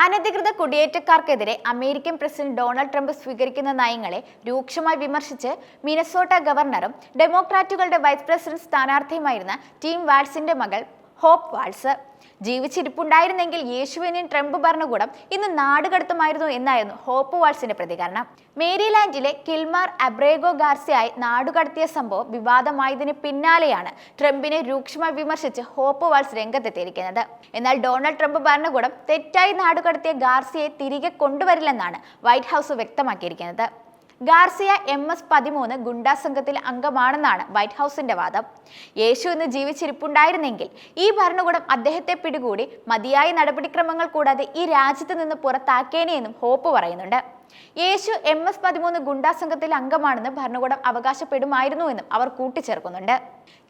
അനധികൃത കുടിയേറ്റക്കാർക്കെതിരെ American president Donald Trump സ്വീകരിക്കുന്ന നയങ്ങളെ രൂക്ഷമായി വിമർശിച്ച് മിനസോട്ട ഗവർണറും ഡെമോക്രാറ്റുകളുടെ വൈസ് പ്രസിഡന്റ് സ്ഥാനാർത്ഥിയുമായിരുന്ന ടീം വാട്സിന്റെ മകൾ ഹോപ്പ് വാൾസ്. ജീവിച്ചിരിപ്പുണ്ടായിരുന്നെങ്കിൽ യേശുവിനെയും ട്രംപ് ഭരണകൂടം ഇന്ന് നാടുകടത്തുമായിരുന്നു എന്നായിരുന്നു ഹോപ്പ് വാൾസിന്റെ പ്രതികരണം. മേരിലാൻഡിലെ കിൽമാർ അബ്രേഗോ ഗാർസിയായി നാടുകടത്തിയ സംഭവം വിവാദമായതിന് പിന്നാലെയാണ് ട്രംപിനെ രൂക്ഷമായി വിമർശിച്ച് ഹോപ്പ് വാൾസ് രംഗത്തെത്തിയിരിക്കുന്നത്. എന്നാൽ ഡൊണാൾഡ് ട്രംപ് ഭരണകൂടം തെറ്റായി നാടുകടത്തിയ ഗാർസിയെ തിരികെ കൊണ്ടുവരില്ലെന്നാണ് വൈറ്റ് ഹൗസ് വ്യക്തമാക്കിയിരിക്കുന്നത്. ഗാർസിയ എം എസ് പതിമൂന്ന് ഗുണ്ടാ സംഘത്തിൽ അംഗമാണെന്നാണ് വൈറ്റ് ഹൗസിന്റെ വാദം. യേശു ഇന്ന് ജീവിച്ചിരിപ്പുണ്ടായിരുന്നെങ്കിൽ ഈ ഭരണകൂടം അദ്ദേഹത്തെ പിടികൂടി മതിയായ നടപടിക്രമങ്ങൾ കൂടാതെ ഈ രാജ്യത്ത് നിന്ന് പുറത്താക്കേനെയെന്നും ഹോപ്പ് പറയുന്നുണ്ട്. യേശു എം എസ് പതിമൂന്ന് ഗുണ്ടാ സംഘത്തിൽ അംഗമാണെന്ന് ഭരണകൂടം അവകാശപ്പെടുമായിരുന്നുവെന്നും അവർ കൂട്ടിച്ചേർക്കുന്നുണ്ട്.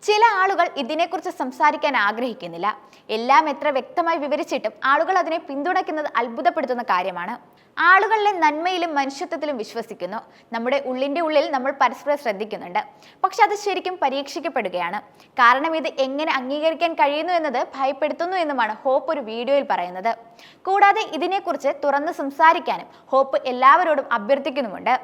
ചില ആളുകൾ ഇതിനെക്കുറിച്ച് സംസാരിക്കാൻ ആഗ്രഹിക്കുന്നില്ല. എല്ലാം എത്ര വ്യക്തമായി വിവരിച്ചിട്ടും ആളുകൾ അതിനെ പിന്തുണയ്ക്കുന്നത് അത്ഭുതപ്പെടുത്തുന്ന കാര്യമാണ്. ആളുകളിലെ നന്മയിലും മനുഷ്യത്വത്തിലും വിശ്വസിക്കുന്നു. നമ്മുടെ ഉള്ളിന്റെ ഉള്ളിൽ നമ്മൾ പരസ്പരം ശ്രദ്ധിക്കുന്നുണ്ട്. പക്ഷെ അത് ശരിക്കും പരീക്ഷിക്കപ്പെടുകയാണ്. കാരണം ഇത് എങ്ങനെ അംഗീകരിക്കാൻ കഴിയുന്നു എന്നത് ഭയപ്പെടുത്തുന്നു എന്നുമാണ് ഹോപ്പ് ഒരു വീഡിയോയിൽ പറയുന്നത്. കൂടാതെ ഇതിനെക്കുറിച്ച് തുറന്ന് സംസാരിക്കാനും ഹോപ്പ് എല്ലാവരോടും അഭ്യർത്ഥിക്കുന്നുമുണ്ട്.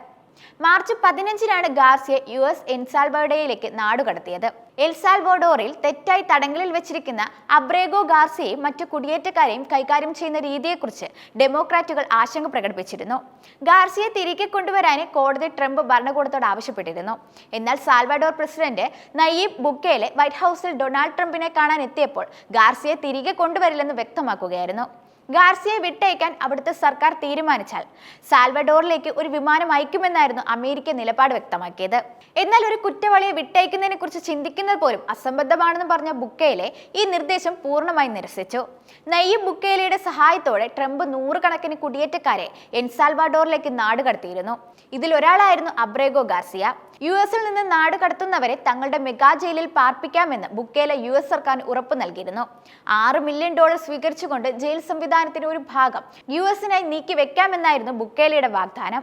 മാർച്ച് പതിനഞ്ചിനാണ് ഗാർസിയെ യു എസ് എൻസാൽബോഡയിലേക്ക് നാടുകടത്തിയത് എൽസാൽബോഡോറിൽ തെറ്റായി തടങ്കലിൽ വെച്ചിരിക്കുന്ന അബ്രേഗോ ഗാർസിയെയും മറ്റു കുടിയേറ്റക്കാരെയും കൈകാര്യം ചെയ്യുന്ന രീതിയെക്കുറിച്ച് ഡെമോക്രാറ്റുകൾ ആശങ്ക പ്രകടിപ്പിച്ചിരുന്നു. ഗാർസിയെ തിരികെ കൊണ്ടുവരാൻ കോടതി ട്രംപ് ഭരണകൂടത്തോട് ആവശ്യപ്പെട്ടിരുന്നു. എന്നാൽ Salvador president Nayib Bukele White ഹൗസിൽ ഡൊണാൾഡ് ട്രംപിനെ കാണാൻ എത്തിയപ്പോൾ ഗാർസിയെ തിരികെ കൊണ്ടുവരില്ലെന്ന് വ്യക്തമാക്കുകയായിരുന്നു. ഗാർസിയെ വിട്ടയക്കാൻ അവിടുത്തെ സർക്കാർ തീരുമാനിച്ചാൽ സാൽവഡോറിലേക്ക് ഒരു വിമാനം അയക്കുമെന്നായിരുന്നു അമേരിക്ക നിലപാട് വ്യക്തമാക്കിയത്. എന്നാൽ ഒരു കുറ്റവാളിയെ വിട്ടയക്കുന്നതിനെ കുറിച്ച് ചിന്തിക്കുന്നത് പോലും അസംബദ്ധമാണെന്ന് പറഞ്ഞ ബുക്കേലെ ഈ നിർദ്ദേശം പൂർണമായി നിരസിച്ചു. നയ്യം ബുക്കേലയുടെ സഹായത്തോടെ ട്രംപ് നൂറുകണക്കിന് കുടിയേറ്റക്കാരെ എൻസാൽവാഡോറിലേക്ക് നാട് കടത്തിയിരുന്നു. ഇതിൽ ഒരാളായിരുന്നു അബ്രേഗോ ഗാർസിയ. യു എസിൽ നിന്ന് നാട് കടത്തുന്നവരെ തങ്ങളുടെ മെഗാ ജയിലിൽ പാർപ്പിക്കാമെന്ന് ബുക്കേല യു എസ് സർക്കാർ ഉറപ്പ് നൽകിയിരുന്നു. ആറ് മില്യൺ ഡോളർ സ്വീകരിച്ചുകൊണ്ട് ജയിൽ സംവിധാനത്തിന്റെ ഒരു ഭാഗം യു എസിനായി നീക്കി വെക്കാമെന്നായിരുന്നു ബുക്കേലയുടെ വാഗ്ദാനം.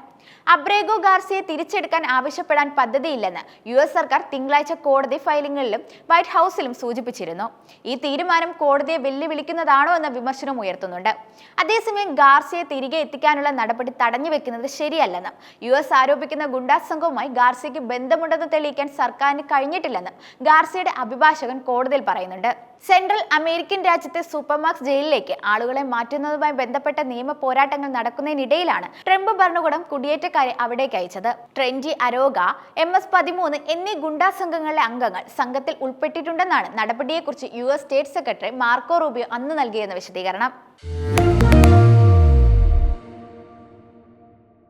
അബ്രേഗോ ഗാർസിയെ തിരിച്ചെടുക്കാൻ ആവശ്യപ്പെടാൻ പദ്ധതിയില്ലെന്ന് യു എസ് സർക്കാർ തിങ്കളാഴ്ച കോടതി ഫയലിംഗിലും വൈറ്റ് ഹൗസിലും സൂചിപ്പിച്ചിരുന്നു. ഈ തീരുമാനം കോടതിയെ വെല്ലുവിളിക്കുന്നതാണോ എന്ന വിമർശനം ഉയർത്തുന്നുണ്ട്. അതേസമയം ഗാർസിയെ തിരികെ എത്തിക്കാനുള്ള നടപടി തടഞ്ഞു വെക്കുന്നത് ശരിയല്ലെന്ന് യു എസ് ആരോപിക്കുന്ന ഗുണ്ടാ സംഘവുമായി ഗാർസിയയ്ക്ക് ബന്ധമുണ്ടെന്ന് തെളിയിക്കാൻ സർക്കാരിന് കഴിഞ്ഞിട്ടില്ലെന്നും ഗാർസിയുടെ അഭിഭാഷകൻ കോടതിയിൽ പറയുന്നുണ്ട്. സെൻട്രൽ അമേരിക്കൻ രാജ്യത്തെ സൂപ്പർമാർക്സ് ജയിലിലേക്ക് ആളുകളെ മാറ്റുന്നതുമായി ബന്ധപ്പെട്ട നിയമ പോരാട്ടങ്ങൾ നടക്കുന്നതിനിടയിലാണ് ട്രംപ് ഭരണകൂടം കുടിയേറ്റക്കാരെ അവിടേക്ക് അയച്ചത്. ട്രെൻഡി അരോഗ എം എസ് പതിമൂന്ന് എന്നീ ഗുണ്ടാ സംഘങ്ങളിലെ അംഗങ്ങൾ സംഘത്തിൽ ഉൾപ്പെട്ടിട്ടുണ്ടെന്നാണ് നടപടിയെക്കുറിച്ച് U S state secretary Marco Rubio അന്ന് നൽകിയെന്ന വിശദീകരണം.